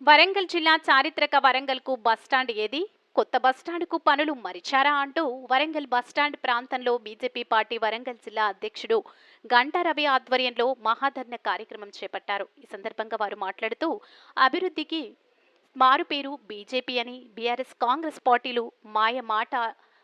వరంగల్ జిల్లా చారిత్రక వరంగల్కు బస్టాండ్ ఏది? కొత్త బస్టాండ్కు పనులు మరిచారా అంటూ వరంగల్ బస్టాండ్ ప్రాంతంలో B J P party Warangal జిల్లా అధ్యక్షుడు గంటా రవి ఆధ్వర్యంలో మహాధర్ణ కార్యక్రమం చేపట్టారు. ఈ సందర్భంగా వారు మాట్లాడుతూ అభివృద్ధికి మారుపేరు బీజేపీ అని బీఆర్ఎస్ కాంగ్రెస్ పార్టీలు మాయ మాట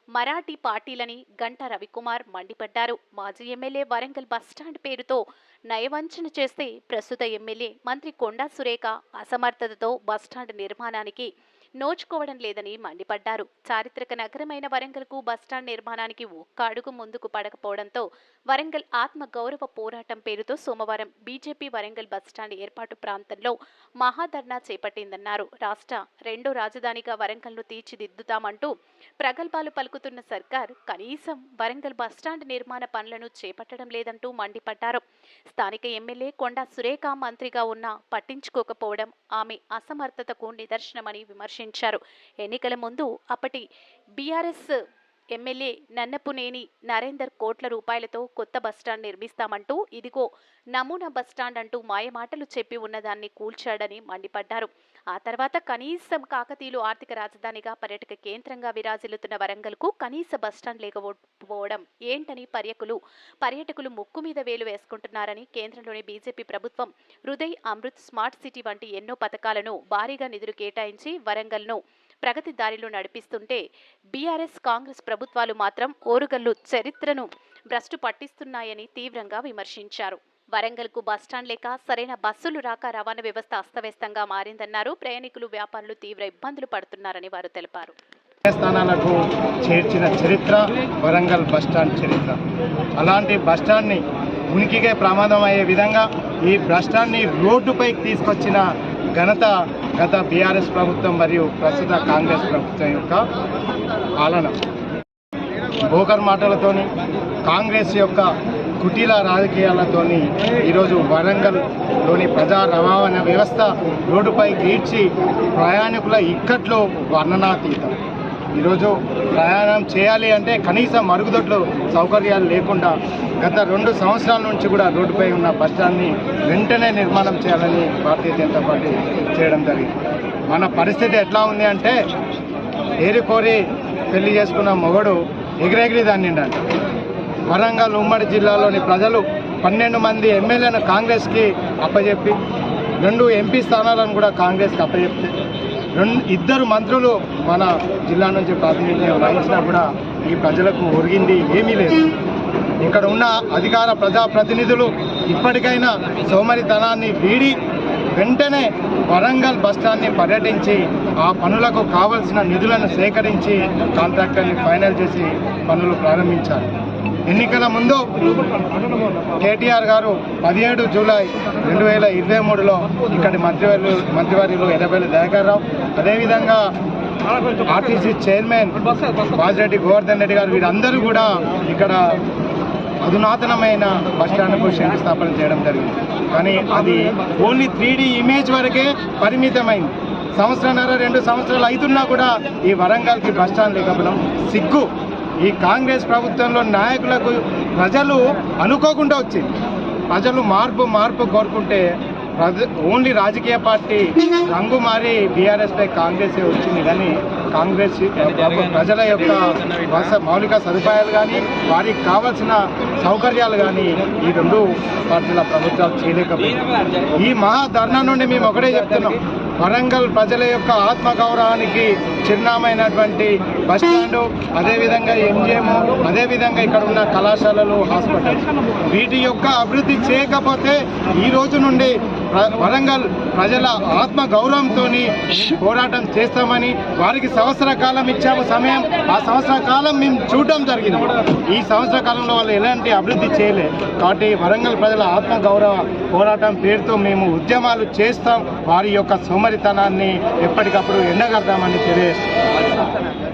మరాఠీ పార్టీలని గంటా రవికుమార్ మండిపడ్డారు. మాజీ ఎమ్మెల్యే వరంగల్ బస్టాండ్ పేరుతో నయవంచన చేస్తే ప్రస్తుత ఎమ్మెల్యే మంత్రి కొండా సురేఖ అసమర్థతతో బస్టాండ్ నిర్మాణానికి నోచుకోవడం లేదని మండిపడ్డారు. చారిత్రక నగరమైన వరంగల్కు బస్టాండ్ నిర్మాణానికి ఒక్క అడుగు ముందుకు పడకపోవడంతో వరంగల్ ఆత్మ గౌరవ పోరాటం పేరుతో సోమవారం బీజేపీ వరంగల్ బస్టాండ్ ఏర్పాటు ప్రాంతంలో మహాధర్నా చేపట్టిందన్నారు. రాష్ట్ర రెండో రాజధానిగా వరంగల్ను తీర్చిదిద్దుతామంటూ ప్రగల్భాలు పలుకుతున్న సర్కార్ కనీసం వరంగల్ బస్టాండ్ నిర్మాణ పనులను చేపట్టడం లేదంటూ మండిపడ్డారు. స్థానిక ఎమ్మెల్యే కొండా సురేఖ మంత్రిగా ఉన్నా పట్టించుకోకపోవడం ఆమె అసమర్థతకు నిదర్శనమని విమర్శించారు. ఎన్నికల ముందు అప్పటి బీఆర్ఎస్ ఎమ్మెల్యే నన్నపునేని నరేందర్ కోట్ల రూపాయలతో కొత్త బస్టాండ్ నిర్మిస్తామంటూ ఇదిగో నమూనా బస్టాండ్ అంటూ మాయమాటలు చెప్పి ఉన్నదాన్ని కూల్చాడని మండిపడ్డారు. ఆ తర్వాత కనీసం కాకతీయులు ఆర్థిక రాజధానిగా పర్యాటక కేంద్రంగా విరాజిల్లుతున్న వరంగల్కు కనీస బస్టాండ్ లేకపోవడం ఏంటని పర్యకులు పర్యాటకులు ముక్కు మీద వేలు వేసుకుంటున్నారని కేంద్రంలోని బీజేపీ ప్రభుత్వం హృదయ్ అమృత్ స్మార్ట్ సిటీ వంటి ఎన్నో పథకాలను భారీగా నిధులు కేటాయించి వరంగల్ను ప్రగతి దారిలో నడిపిస్తుంటే బీఆర్ఎస్ కాంగ్రెస్ ప్రభుత్వాలు మాత్రం ఓరుగల్లు చరిత్రను భ్రష్టు పట్టిస్తున్నాయని తీవ్రంగా విమర్శించారు. వరంగల్కు బస్టాండ్ లేక సరైన బస్సులు రాక రవాణా వ్యవస్థ అస్తవ్యస్తంగా మారిందన్నారు. ప్రయాణికులు వ్యాపారులు తీవ్ర ఇబ్బందులు పడుతున్నారని వారు తెలిపారు. స్థానాలకు చేర్చిన చరిత్ర వరంగల్ బస్టాండ్ చరిత్ర. అలాంటి బస్టాండ్ని ఉనికికే ప్రమాదం అయ్యే విధంగా ఈ బస్టాండ్ని రోడ్డుపైకి తీసుకొచ్చిన ఘనత గత బీఆర్ఎస్ ప్రభుత్వం మరియు ప్రస్తుత కాంగ్రెస్ ప్రభుత్వం యొక్క పాలన. బోకర్ మాటలతోని కాంగ్రెస్ యొక్క కుటీల రాజకీయాలతోని ఈరోజు వరంగల్లోని ప్రజా రవాణా వ్యవస్థ రోడ్డుపై గీడ్చి ప్రయాణికుల ఇక్కట్లో వర్ణనాతీతం. ఈరోజు ప్రయాణం చేయాలి అంటే కనీసం మరుగుదొడ్లు సౌకర్యాలు లేకుండా గత రెండు సంవత్సరాల నుంచి కూడా రోడ్డుపై ఉన్న బస్టాండ్ని వెంటనే నిర్మాణం చేయాలని భారతీయ జనతా పార్టీ చేయడం జరిగింది. మన పరిస్థితి ఎట్లా ఉంది అంటే ఏరికోరి పెళ్ళి చేసుకున్న మొగడు ఎగిరెగిరి దాన్ని వరంగల్ ఉమ్మడి జిల్లాలోని ప్రజలు పన్నెండు మంది ఎమ్మెల్యేను కాంగ్రెస్కి అప్పచెప్పి రెండు ఎంపీ స్థానాలను కూడా కాంగ్రెస్కి అప్పచెప్తే రెండు ఇద్దరు మంత్రులు మన జిల్లా నుంచి ప్రాతినిధ్యం వహించినా కూడా ఈ ప్రజలకు ఒరిగింది ఏమీ లేదు. ఇక్కడ ఉన్న అధికార ప్రజాప్రతినిధులు ఇప్పటికైనా సోమరితనాన్ని వీడి వెంటనే వరంగల్ బస్టాండ్ని పర్యటించి ఆ పనులకు కావలసిన నిధులను సేకరించి కాంట్రాక్టర్ని ఫైనల్ చేసి పనులు ప్రారంభించారు. ఎన్నికల ముందు కేటీఆర్ గారు పదిహేడు జూలై రెండు వేల ఇరవై మూడులో ఇక్కడి మంత్రివర్యులు మంత్రివర్యులు ఎర్రబెల్లి దయాకర్ రావు అదేవిధంగా ఆర్టీసీ చైర్మన్ వాజిరెడ్డి గోవర్ధన్ రెడ్డి గారు వీరందరూ కూడా ఇక్కడ అధునాతనమైన బస్టాండ్కు శంకుస్థాపన చేయడం జరిగింది. కానీ అది ఓన్లీ త్రీ ఇమేజ్ వరకే పరిమితమైంది. సంవత్సరంన్నర రెండు సంవత్సరాలు అవుతున్నా కూడా ఈ వరంగల్కి బస్టాండ్ లేకపోవడం సిగ్గు. ఈ కాంగ్రెస్ ప్రభుత్వంలో నాయకులకు ప్రజలు అనుకోకుండా వచ్చింది. ప్రజలు మార్పు మార్పు కోరుకుంటే ప్రజ ఓన్లీ రాజకీయ పార్టీ రంగు మారి బీఆర్ఎస్ పై కాంగ్రెస్ వచ్చింది కానీ కాంగ్రెస్ ప్రజల యొక్క వస మౌలిక సదుపాయాలు కానీ వారికి కావాల్సిన సౌకర్యాలు కానీ ఈ రెండు పార్టీల ప్రభుత్వాలు చేయలేకపోయింది ఈ మహా ధర్నా నుండి మేము ఒకటే చెప్తున్నాం. వరంగల్ ప్రజల యొక్క ఆత్మగౌరవానికి చిరునామైనటువంటి బస్ స్టాండ్ అదేవిధంగా ఎంజిఎం అదేవిధంగా ఇక్కడ ఉన్న కళాశాలలు హాస్పిటల్స్. వీటి యొక్క అభివృద్ధి చేయకపోతే ఈ రోజు నుండి వరంగల్ ప్రజల ఆత్మ గౌరవంతో పోరాటం చేస్తామని వారికి సంవత్సర కాలం ఇచ్చాము సమయం. ఆ సంవత్సర కాలం మేము చూడడం జరిగింది. ఈ సంవత్సర కాలంలో వాళ్ళు ఎలాంటి అభివృద్ధి చేయలే. కాబట్టి వరంగల్ ప్రజల ఆత్మ గౌరవ పోరాటం పేరుతో మేము ఉద్యమాలు చేస్తాం. వారి యొక్క సోమరితనాన్ని ఎప్పటికప్పుడు ఎండగడతామని తెలియజేస్తాం